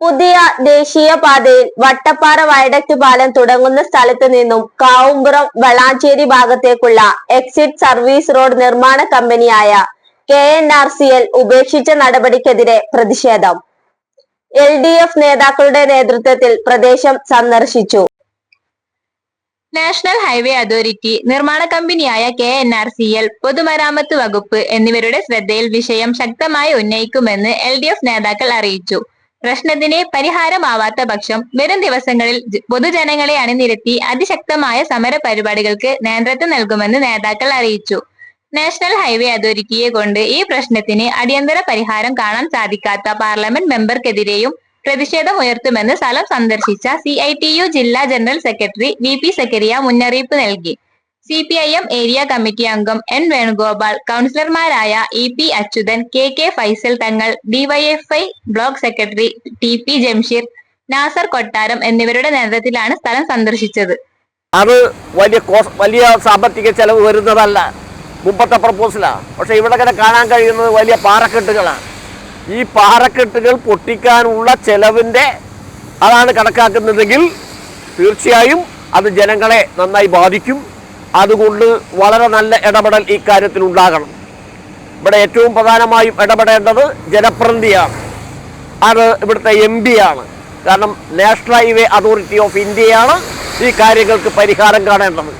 പുതിയ ദേശീയ പാതയിൽ വട്ടപ്പാറ വയഡക്ട് പാലം തുടങ്ങുന്ന സ്ഥലത്ത് നിന്നും കാവുംപുറം വളാഞ്ചേരി ഭാഗത്തേക്കുള്ള എക്സിറ്റ് സർവീസ് റോഡ് നിർമ്മാണ കമ്പനിയായ K N R C L ഉപേക്ഷിച്ച നടപടിക്കെതിരെ പ്രതിഷേധം. എൽ ഡി എഫ് നേതാക്കളുടെ നേതൃത്വത്തിൽ പ്രദേശം സന്ദർശിച്ചു. നാഷണൽ ഹൈവേ അതോറിറ്റി നിർമ്മാണ കമ്പനിയായ K N R C L പൊതുമരാമത്ത് വകുപ്പ് എന്നിവരുടെ ശ്രദ്ധയിൽ വിഷയം ശക്തമായി ഉന്നയിക്കുമെന്ന് എൽ ഡി എഫ് നേതാക്കൾ അറിയിച്ചു. പ്രശ്നത്തിന് പരിഹാരമാവാത്ത പക്ഷം വരും ദിവസങ്ങളിൽ പൊതുജനങ്ങളെ അണിനിരത്തി അതിശക്തമായ സമര പരിപാടികൾക്ക് നേതൃത്വം നൽകുമെന്ന് നേതാക്കൾ അറിയിച്ചു. നാഷണൽ ഹൈവേ അതോറിറ്റിയെ കൊണ്ട് ഈ പ്രശ്നത്തിന് അടിയന്തര പരിഹാരം കാണാൻ സാധിക്കാത്ത പാർലമെന്റ് മെമ്പർക്കെതിരെയും പ്രതിഷേധം ഉയർത്തുമെന്ന് സ്ഥലം സന്ദർശിച്ച സി ഐ ടി യു ജില്ലാ ജനറൽ സെക്രട്ടറി വി പി മുന്നറിയിപ്പ് നൽകി. C P I M area committee അംഗം എൻ വേണുഗോപാൽ കൗൺസിലർമാരായ E P Achuthan K K Faisal Thangal DYFI block secretary T P Jamsheer Nasar Kottaram എന്നിവരുടെ നേതൃത്വത്തിലാണ് സ്ഥലം സന്ദർശിച്ചത്. അത് വലിയ വലിയ സാമ്പത്തിക ചെലവ് വരുന്നതല്ല. മുമ്പത്തെ പ്രപ്പോസലാണ് പക്ഷെ ഇവിടെ ഇങ്ങനെ കാണാൻ കഴിയുന്നത് വലിയ പാറക്കെട്ടുകളാണ്. ഈ പാറക്കെട്ടുകൾ പൊട്ടിക്കാനുള്ള ചെലവിന്റെ അതാണ് കണക്കാക്കുന്നതെങ്കിൽ തീർച്ചയായും അത് ജനങ്ങളെ നന്നായി ബാധിക്കും. അതുകൊണ്ട് വളരെ നല്ല ഇടപെടൽ ഇക്കാര്യത്തിൽ കാര്യത്തിൽ ഉണ്ടാകണം. ഇവിടെ ഏറ്റവും പ്രധാനമായും ഇടപെടേണ്ടത് ജനപ്രതിനിധിയാണ്. അത് ഇവിടുത്തെ എം ആണ് കാരണം നാഷണൽ ഹൈവേ അതോറിറ്റി ഓഫ് ഇന്ത്യയാണ് ഈ കാര്യങ്ങൾക്ക് പരിഹാരം കാണേണ്ടത്.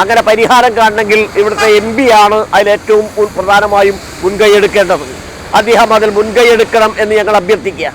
അങ്ങനെ പരിഹാരം കാണണമെങ്കിൽ ഇവിടുത്തെ എം ആണ് അതിലേറ്റവും പ്രധാനമായും മുൻകൈ എടുക്കേണ്ടത് അദ്ദേഹം അതിൽ മുൻകൈ എടുക്കണം എന്ന് ഞങ്ങൾ അഭ്യർത്ഥിക്കുക